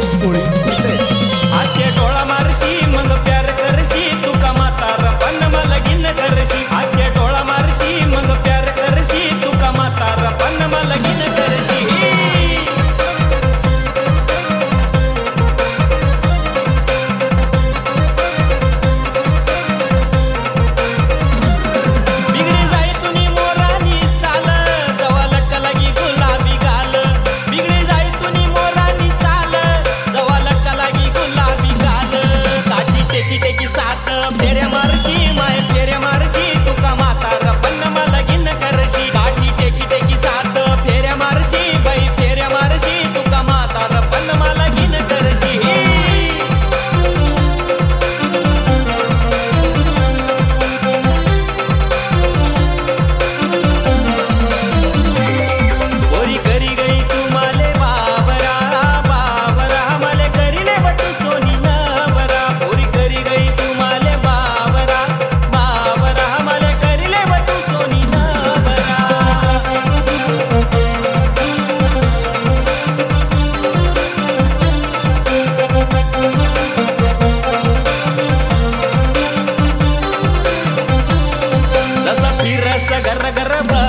জিজ্ঞেস করি আজকে I got a problem.